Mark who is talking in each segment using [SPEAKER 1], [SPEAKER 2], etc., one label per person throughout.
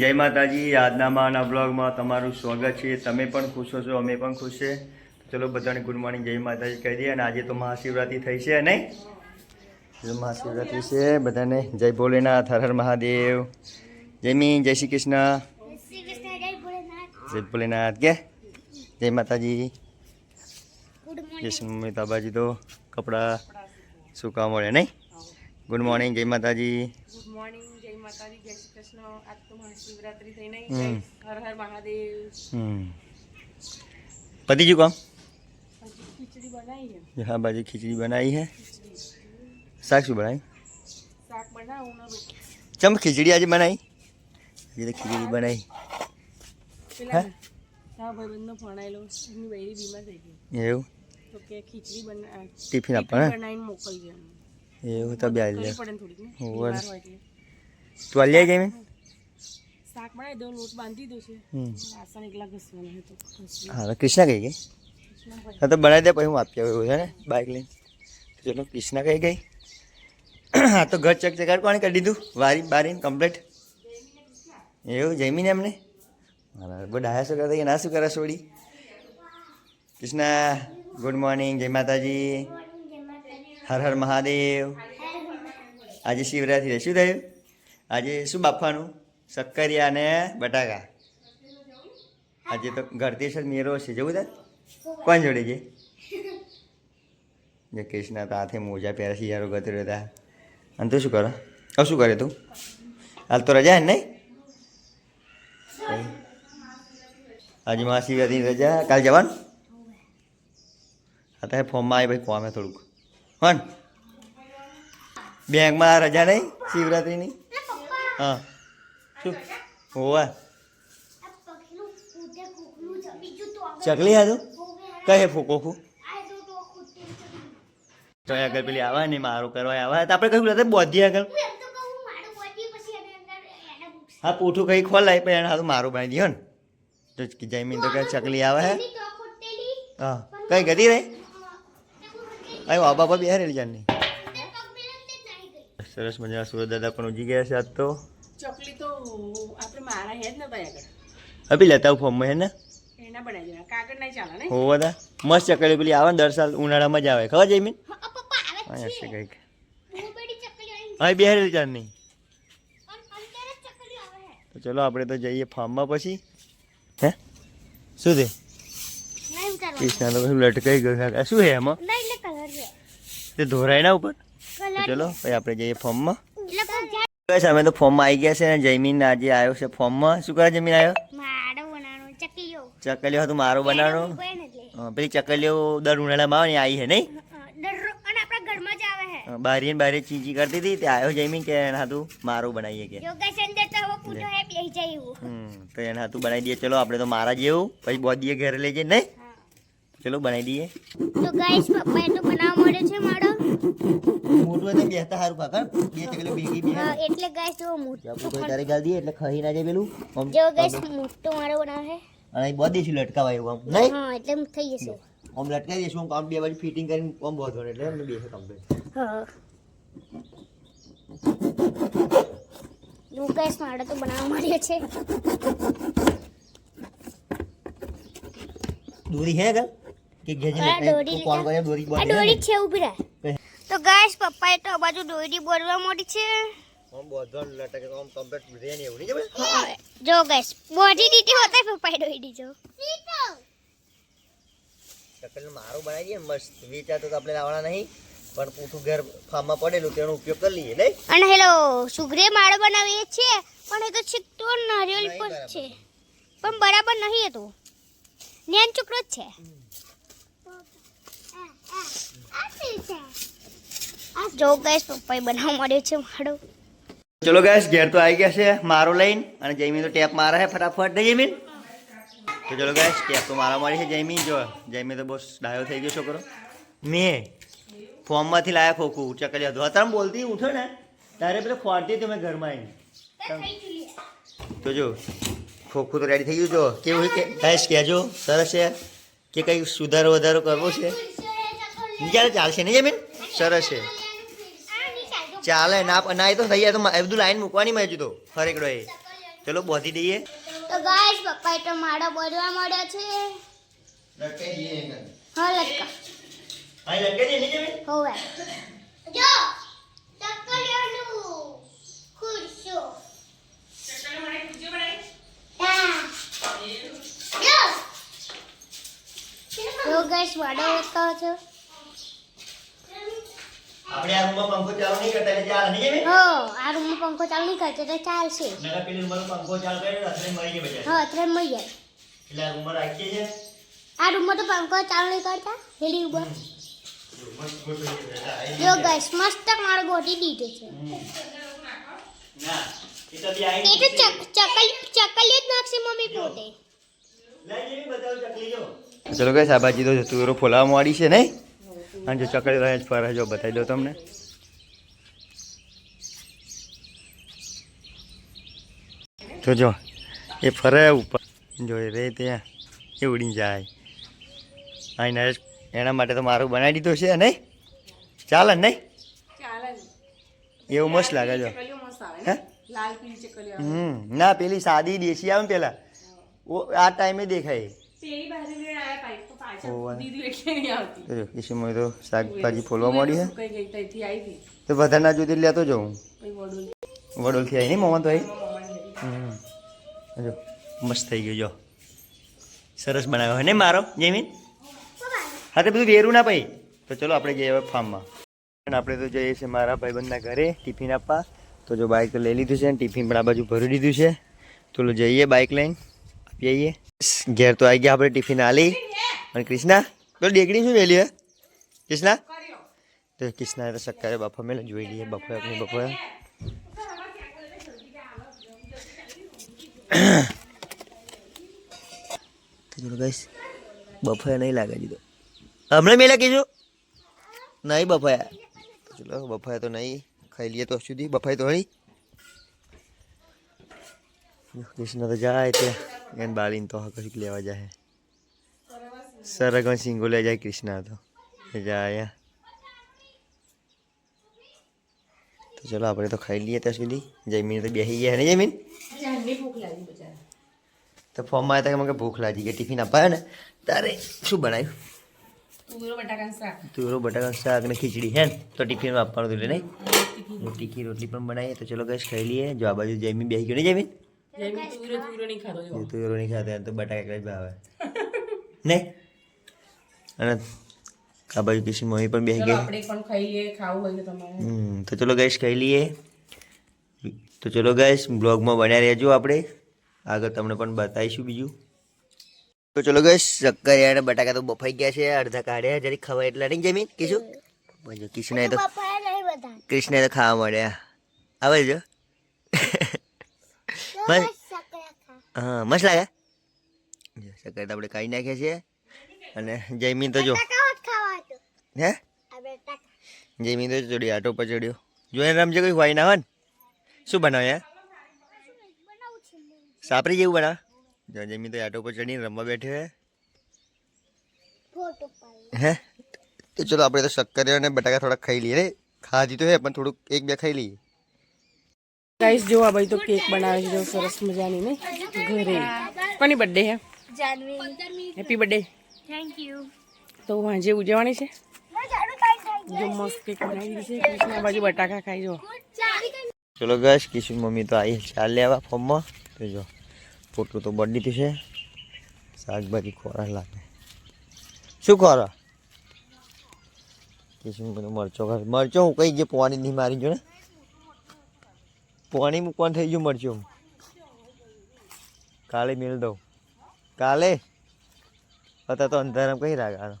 [SPEAKER 1] જય માતાજી આજના માના બ્લોગમાં તમારું સ્વાગત છે. તમે પણ ખુશ છો અમે પણ ખુશ છે. ચલો બધાને ગુડ મોર્નિંગ જય માતાજી કહી દઈએ. અને આજે તો મહાશિવરાત્રિ થઈ છે નહીં? મહાશિવરાત્રિ છે. બધાને જય ભોલેનાથ હર હર મહાદેવ. જય મી જય શ્રી કૃષ્ણ.
[SPEAKER 2] જય ભોલેનાથ
[SPEAKER 1] કે? જય માતાજી. જય શ્રી મમ્મી તાબાજી તો કપડાં સુકા મળે નહીં? ગુડ મોર્નિંગ જય માતાજી.
[SPEAKER 3] ગુડ મોર્નિંગ માતાજી જય શ્રી કૃષ્ણ. આજ તો મહાશિવરાત્રી થઈ હર હર મહાદેવ.
[SPEAKER 1] પતિ
[SPEAKER 3] જી ખીચડી બનાવી હે
[SPEAKER 1] હા બાજી ખીચડી બનાવી હે શાક શું બનાવી
[SPEAKER 3] શાક બનાવું
[SPEAKER 1] ચમ ખીચડી આજે બનાવી? આજે તો ખીચડી બનાવી.
[SPEAKER 3] હા? હા ભાઈબંધનો ફોન આવેલો. એમની બૈરી બીમાર થઈ ગઈ.
[SPEAKER 1] એવું?
[SPEAKER 3] તો કે ખીચડી બના
[SPEAKER 1] ટિફિન આપવાના?
[SPEAKER 3] બનાવીને મોકલજો
[SPEAKER 1] એવું તો બે
[SPEAKER 3] આવી
[SPEAKER 1] તું અલ્યા ગઈ મેં
[SPEAKER 3] શાક બનાવી દો લોટ બાંધી દો છે. વાસણ એકલા ઘસવાના હતો
[SPEAKER 1] હા કૃષ્ણા કઈ ગઈ? હા તો બનાવી દે પછી હું આપી આવ્યો છે ને બાઇક લઈને. ચલો કૃષ્ણા કઈ ગઈ? હા તો ઘર ચક ચકાટ કોણે કરી દીધું? વારી બારી કમ્પ્લીટ એવું જમીને એમને? બરાબર બહુ ડાયા શું કરતા ના શું કરે છોડી? કૃષ્ણા ગુડ મોર્નિંગ જય માતાજી. હર હર મહાદેવ. આજે શિવરાત્રી છે. શું થયું? આજે શું બાફવાનું? શક્કરિયા અને બટાકા. આજે તો ઘરથી છે મેરો છે. જવું તાર? કોણ જોડે છે? જે કૃષ્ણ તો હાથે મોજા પહેરે છે, યારો ગતિ રહેતા અને તું શું કરો? હવે શું કરે તું? હાલ તો રજા નહીં? આજે મહાશિવરાત્રી રજા. કાલ જવાનું? હા તો ફોર્મમાં આવી ભાઈ, કોમે થોડુંક. હોન. બેંકમાં રજા નહીં? શિવરાત્રિની? હા. શું? હોવા. ચકલી હાથું
[SPEAKER 2] કહે
[SPEAKER 1] કઈ ફૂકો
[SPEAKER 2] તો
[SPEAKER 1] આગળ પેલી આવા ને મારું કરવા આવા. તો આપણે કહ્યું હતા બોધી આગળ?
[SPEAKER 2] હું
[SPEAKER 1] પૂઠું કઈ ખોલાય પણ એને હાથું મારું બનાવી દો ને. તો જમીન તો કે ચકલી આવે હે. હા. કઈ ગતી રહી? અહીં બાબા બેહારેલી જાણની સરસ મજા સુરત દાદા પણ ઉજી ગયા છે આજ તો.
[SPEAKER 3] ચકલી તો આપણે મારા હે જ ને ભાઈ આગળ.
[SPEAKER 1] અભી લેતા ફોર્મમાં હે ને?
[SPEAKER 3] એના બનાવી દેવા કાગળ નહીં ચાલે ને?
[SPEAKER 1] હો દા. મસ્ત ચકલી પેલી આવે ને દર સાલ ઉનાળામાં જ આવે. ખબર
[SPEAKER 2] હા પપ્પા આવે છે.
[SPEAKER 1] કંઈક.
[SPEAKER 2] હું
[SPEAKER 1] હા
[SPEAKER 2] અંદર જ ચકલી
[SPEAKER 1] તો ચલો આપણે તો જઈએ ફાર્મમાં પછી. હે? શું છે? કૃષ્ણ તો લટકાઈ ગયું શું છે એમાં તે ધોરાય ના ઉપર? તો ચલો પછી આપણે જઈએ ફોર્મમાં. બસ અમે તો ફોર્મમાં આવી ગયા છે અને જયમીન આજે આવ્યો છે ફોર્મમાં. શું કરે જમીન આવ્યો?
[SPEAKER 2] ચકલીઓ.
[SPEAKER 1] હતું મારું બનાવવાનું પેલી ચકલીઓ દર ઉનાળામાં આવે ને આવી છે નહીં બારી બારી ચીચી કરતી હતી તે આવ્યો જયમીન કે એના હાથું મારું બનાવીએ કે.
[SPEAKER 2] તો
[SPEAKER 1] એના હાથું બનાવી દઈએ. ચલો આપણે તો મારા જેવું પછી બોધીએ ઘરે લઈ જઈએ નહીં? ચલો બનાવી દઈએ.
[SPEAKER 2] તો ગાઈસ પપ્પા તો બનાવવા મળ્યો છે માડો
[SPEAKER 1] મોટું તો બેસતા સારું કાકા બે તકલે બેગી બે.
[SPEAKER 2] હા, એટલે ગાઈસ જો મોટો
[SPEAKER 1] કોઈ તારે ગાલ દઈએ એટલે ખહી ના જાય પેલું.
[SPEAKER 2] જો ગાઈસ મોટો મારો બનાવે. છે
[SPEAKER 1] અને અહીં બોધી છું લટકાવા એવું આમ નહીં?
[SPEAKER 2] હા એટલે થઈ જશે.
[SPEAKER 1] આમ લટકાવી દઈશું આમ બે બાજુ ફિટિંગ કરીને આમ બોધો એટલે એમને બેસે કમ્પ્લીટ
[SPEAKER 2] હા. જો ગાઈસ માડો તો બનાવવા મળ્યો છે.
[SPEAKER 1] દૂરી હે આગળ? કે
[SPEAKER 2] દોરી
[SPEAKER 1] કોણ કરે? દોરી
[SPEAKER 2] આ દોરી છે ઊભી રહે તો ગાઈસ પપ્પાએ તો બાજુ દોરી બોલવા મોડી છે.
[SPEAKER 1] આમ બોધો લટકે આમ કમ્પ્લીટ રહે ને એવું નહીં ખબર?
[SPEAKER 2] જો ગાઈસ બોડી દીધી હોતા પપ્પાએ દોરી દીધો
[SPEAKER 1] ચકલીનું મારું બનાવી દે મસ્ત. વિચારતો તો આપણે લાવવાના નહીં પણ પૂઠું ઘર ફાર્મમાં પડેલું તેનો ઉપયોગ કરી લઈએ નહીં?
[SPEAKER 2] અને હેલો સુગરે માળો બનાવીએ છીએ પણ એ તો તો નારિયેળ પર છે. પણ બરાબર નહીં હતું તો. નેન ચુકડો જ છે.
[SPEAKER 1] ચલો ગેસ ઘેર તો આવી ગયા છે મારો લઈને અને જયમીન તો ટેપ મારે છે ફટાફટ ને જયમીન? તો ચલો ગેસ ટેપ તો મારા મારી છે જયમીન, જો જયમીન તો બહુ ડાયો થઈ ગયો છોકરો. મેં ફોર્મમાંથી લાયા ખોખું ચકલી હતું અત્યારે બોલતી ઉઠો ને, તારે પેલો ફોડતી હતી મેં ઘરમાં આવીને. તો જો, ખોખું તો રેડી થઈ ગયું. જો, કેવું કે કહેજો, સરસ છે કે કંઈ સુધારો વધારો કરવો છે? ચાલે ચાલશે? નહીં જમીન? સરસ છે. ચાલે ના ના એ તો થઈ જાય. તો એ બધું લાઈન મૂકવાની મેં હજુ તો. ફરેક એ. ચલો બોધી દઈએ.
[SPEAKER 2] તો ગાઈસ પપ્પાએ તો માળો બોલવા મળ્યો છે.
[SPEAKER 1] લટકાઈ દઈએ
[SPEAKER 2] હા લટકા
[SPEAKER 1] અહીં લટકાઈ દઈએ
[SPEAKER 2] હોવે. જો ચક્કરિયાનું ખુરશો. હા. જો. ગાઈસ વાડો લટકાવો છો.
[SPEAKER 1] આપણે આ રૂમમાં પંખો ચાલુ નહીં કરતા એટલે ચાલે નહીં જમી
[SPEAKER 2] હો આ રૂમમાં પંખો ચાલુ નહીં કરતો તો ચાલશે.
[SPEAKER 1] નકર પેલી રૂમમાં પંખો ચાલુ કરે રાત્રે મરી જાય બજાર.
[SPEAKER 2] હા અત્યારે મરી જાય.
[SPEAKER 1] એટલે આ રૂમમાં રાખીએ છે.
[SPEAKER 2] આ રૂમમાં તો પંખો ચાલુ નહીં કરતા હેલી ઉપર. જો ગાઈસ મસ્ત મારો ગોટી દીધો છે.
[SPEAKER 1] ના એ તો બી
[SPEAKER 2] એ તો ચક ચકલી ચકલી જ નાખશે મમ્મી પોતે.
[SPEAKER 1] લઈ જઈને બતાવ ચકલી જો ચલો ગાઈસ આ બાજી તો તુરો ફોલાવા માંડી છે નહીં? અને જો ચકલી રહે ફરે જો બતાવી દો તમને. તો જો એ ફરે ઉપર. જો એ રે ત્યાં એ ઉડીને જાય. અહીં નરેશ એના માટે તો મારું બનાવી દીધું છે નહીં? ચાલે ને નહીં એવું મસ્ત લાગે જો. હમ ના પેલી સાદી દેશી આવે ને પેલા? આ ટાઈમે દેખાય.
[SPEAKER 3] પાઇપ તો
[SPEAKER 1] શાકભાજી ફોલવા મળી છે
[SPEAKER 3] સુકાઈ ગઈ ત્યાંથી આવી હતી?
[SPEAKER 1] તો વધારે ના જોતી લેતો જાઉં. વડોલથી આવી નહીં મોમાં તો આવી જો મસ્ત થઈ ગયો જો. સરસ બનાવ્યો હે ને મારો જમીન હા તો બધું વેરું ના ભાઈ. તો ચલો આપણે જઈએ હવે ફાર્મમાં આપણે તો જઈએ છીએ મારા ભાઈબંધના ઘરે ટિફિન આપવા. તો જો બાઇક તો લઈ લીધું છે ને ટિફિન પણ આ બાજુ ભરી દીધું છે. તો જઈએ બાઇક લઈને આપી આવીએ ઘેર તો આવી ગયા આપણે ટિફિન આલી. અને કૃષ્ણા તો ડેકડી શું વેલી હે? કૃષ્ણા? તો કૃષ્ણાએ તો શક્કરે બાફા મેલે જોઈ લઈએ બફાય આપણી બફાય તો ચલો ગાઈસ બફાયા નહીં લાગે જીધો હમણાં મેલા કીધું? નહીં બફાયા તો ચલો બફાયા તો નહીં ખાઈ લઈએ તો સુધી બફાય તો હળી કૃષ્ણ તો જાય ત્યાં એને બાળીને તો કશુંક લેવા જાય. સરગણ સિંગો લઈ જાય કૃષ્ણ તો એ જાય તો ચલો આપણે તો ખાઈ લઈએ ત્યાં સુધી જમીન તો બેસી ગયા ને જમીન તો ફોર્મમાં આવ્યા હતા કે મને ભૂખ લાગી ગઈ ટિફિન અપાયો ને તારે શું બનાવ્યું તુરો બટાકા શાક ને ખીચડી હે ને તો ટિફિનમાં આપવાનું હતું નહીં હું તીખી રોટલી પણ બનાવીએ તો ચલો કઈ ખાઈ લઈએ જો આ બાજુ જમી બેસી ગયો ને જમીન તુરો નહીં ખાતો તો બટાકા જ ભાવે નહીં અને આ બાજુ પીસી મમ્મી પણ બેસી ગઈ.
[SPEAKER 3] આપણે પણ ખાઈ લઈએ ખાવું હોય તો તમારે
[SPEAKER 1] હમ તો ચલો ગાઈશ ખાઈ લઈએ. તો ચલો ગાઈશ બ્લોગમાં બન્યા રહેજો આપણે. આગળ તમને પણ બતાવીશું બીજું. તો ચલો ગાઈશ શક્કરિયા અને બટાકા તો બફાઈ ગયા છે અડધા કાઢ્યા. જરી ખવાય એટલા નહીં જમી કીશું પછી કૃષ્ણએ તો
[SPEAKER 2] પપ્પાએ નહીં બધા.
[SPEAKER 1] કૃષ્ણે તો ખાવા મળ્યા. આવે જો. મસ્ત હા મસ્ત લાગે. શક્કર તો આપણે કાઢી નાખ્યા છીએ અને જયમીન તો જો. હે? જયમીન તો ચડ્યો આટો પર ચડ્યો. જો એને રમજે કોઈ હોય ના હોય ને? શું બનાવે સાપરી જેવું બનાવે? જો જયમીન તો આટો પર ચડીને રમવા બેઠ્યો હે. હે? તો ચલો આપણે તો શક્કરિયા અને બટાકા થોડા ખાઈ લઈએ. રે ખાધી તો હે પણ થોડુંક એક બે ખાઈ લઈએ.
[SPEAKER 3] ગાઈસ જો આ ભાઈ તો કેક બનાવે છે જો સરસ મજાની ને ઘરે. કોની બર્થડે હે?
[SPEAKER 2] Janvi.
[SPEAKER 3] Happy birthday
[SPEAKER 2] thank you
[SPEAKER 3] તો વાંજે ઉજવવાની છે? જો મસ્ત કેક બનાવી છે. કૃષ્ણ બાજુ બટાકા ખાઈ જો.
[SPEAKER 1] ચલો. ગશ કિશન મમ્મી તો આવી ચાલ લેવા ફોર્મમાં. તો જો પોટલું તો બળી દીધું છે. શાકભાજી ખોરા લાગે. શું ખોરા? કિશન મને મરચો ખા મરચો હું કઈ ગયો? પોવાની નહીં મારી જો ને પોવાની મૂકવાનું થઈ ગયું મરચું. કાલે મેળ દઉં. કાલે? હતા તો અંધારામ કઈ રાગાનો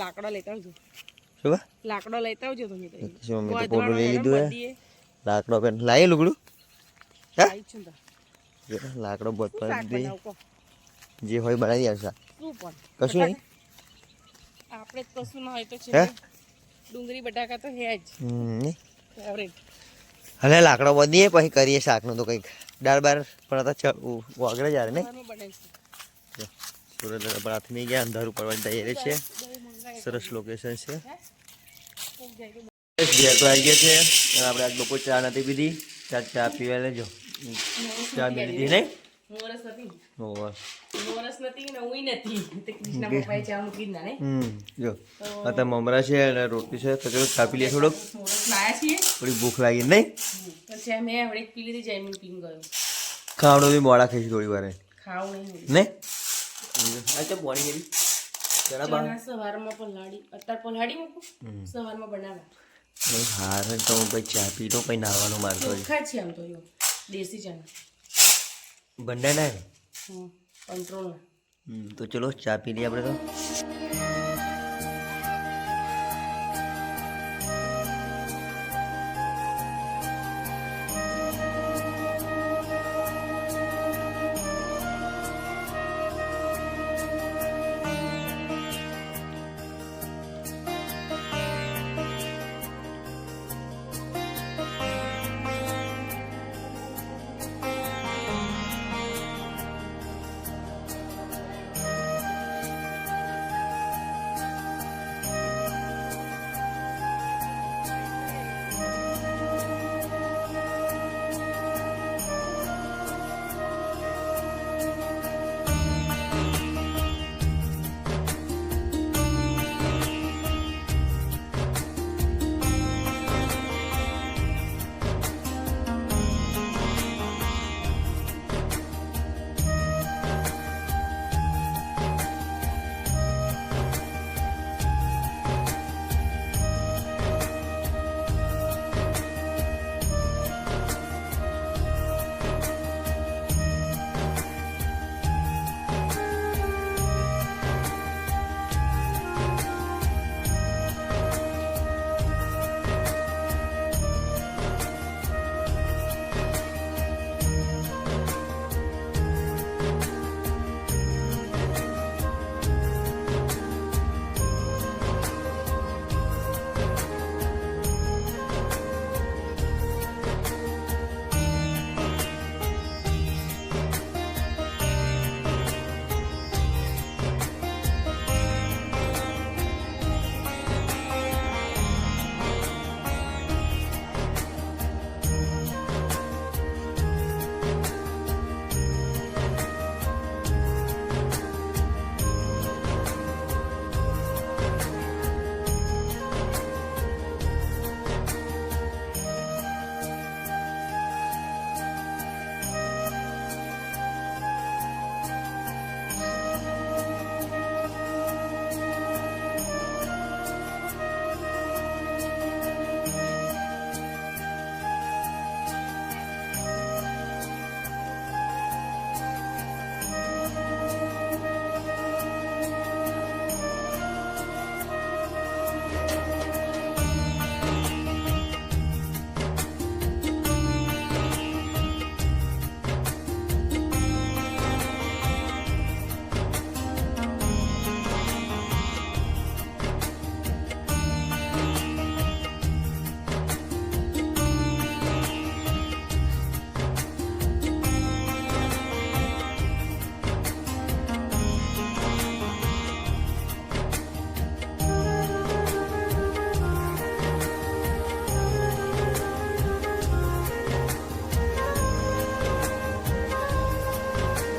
[SPEAKER 3] લાકડો લેતા આવજો.
[SPEAKER 1] શું
[SPEAKER 3] લાકડો લેતા આવજો તમે શું
[SPEAKER 1] કિશન તો પોટલું લઈ લીધું હે? લાકડો પેન લાવી લુગડું. હે?
[SPEAKER 3] આઈ છું તો.
[SPEAKER 1] લાકડો બોત પર દે. જે હોય બનાવી આવશે. કશું નહીં?
[SPEAKER 3] આપણે કશું ના હોય તો છે? ડુંગળી બટાકા તો હે જ.
[SPEAKER 1] હમ
[SPEAKER 3] ફેવરેટ
[SPEAKER 1] હલે લાકડો બધીએ પછી કરીએ શાકનું તો કંઈક. દાળ બાર પણ હતા વાગડે જ્યારે ને સુરત પ્રાથમિક ગયા, અંધારું પડવાની તૈયારી છે. સરસ લોકેશન છે. આવી ગયા છે. અને આપણે આજ બપોર ચા નથી પીધી. ચા ચા પીવા લેજો. ચા બી લીધી, નહીં?
[SPEAKER 3] ને ચા ને.
[SPEAKER 1] મમરા છે અને રોટલી છે. તો ચલો ચા પી લઈએ થોડોક. થોડી ભૂખ લાગી નહીં? ખાવાનું બી મોડા ખાઈશ થોડી વાર.
[SPEAKER 3] ખાવું નહીં
[SPEAKER 1] નહીં આ તો પાણી કરી. જરા બા
[SPEAKER 3] ચણા સવારમાં પલાળી. અત્યારે પલાળી મૂકું? સવારમાં બનાવવા.
[SPEAKER 1] હાર તો હું પછી ચા પી તો. પછી નાવાનું મારતો
[SPEAKER 3] છે આમ તો દેશી ચણા.
[SPEAKER 1] બંડા ના હમ, તો ચલો ચા પી લઈએ આપણે તો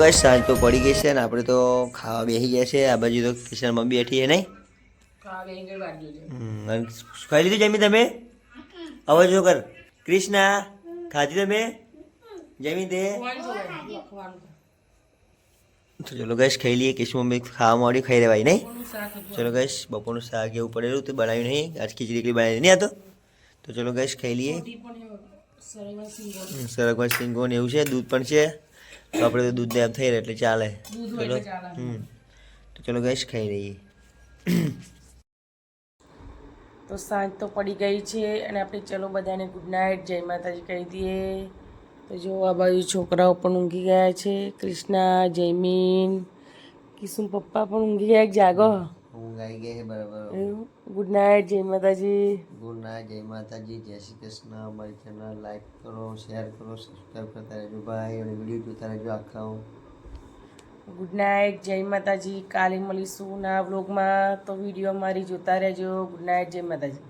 [SPEAKER 1] બસ સાંજ તો પડી ગઈ છે ને આપણે તો ખાવા બેસી ગયા છે. આ બાજુ તો કિચનમાં બેઠી છે નહીં? ખાઈ લીધું જમી તમે? અવાજ જો કર. ક્રિષ્ના ખાધી તમે? જમી તે ચલો ગેસ ખાઈ લઈએ. કિસ્મો મમ્મી ખાવા માંડ્યું ખાઈ લેવાય નહીં? ચલો ગેસ બપોરનું શાક એવું પડેલું તો બનાવ્યું નહીં. આજ ખીચડી એકલી બનાવી નહીં આ તો. ચલો ગેસ ખાઈ લઈએ.
[SPEAKER 3] સરગવા સિંગો
[SPEAKER 1] ને એવું છે દૂધ પણ છે. તો આપણે તો દૂધને એમ થઈ રહે એટલે ચાલે. ચલો. હમ. તો ચલો ગેસ ખાઈ લઈએ.
[SPEAKER 3] તો સાંજ તો પડી ગઈ છે અને આપણે ચલો બધાને ગુડ નાઇટ જય માતાજી કહી દઈએ. તો જો આ બાજુ છોકરાઓ પણ ઊંઘી ગયા છે. કૃષ્ણા જયમીન કિસુમ પપ્પા પણ ઊંઘી ગયા જાગો.
[SPEAKER 1] ઊંઘ આવી ગઈ છે બરાબર
[SPEAKER 3] ગુડ નાઇટ જય માતાજી.
[SPEAKER 1] ગુડ નાઇટ જય માતાજી જય શ્રી કૃષ્ણ. અમારી ચેનલ લાઈક કરો શેર કરો સબસ્ક્રાઈબ કરતા રહેજો ભાઈ અને વીડિયો જોતા રહેજો આખા
[SPEAKER 3] ગુડ નાઇટ જય માતાજી. કાલે મળીશું ના વ્લોગમાં તો વીડિયો મારી જોતા રહેજો. ગુડ નાઇટ જય માતાજી.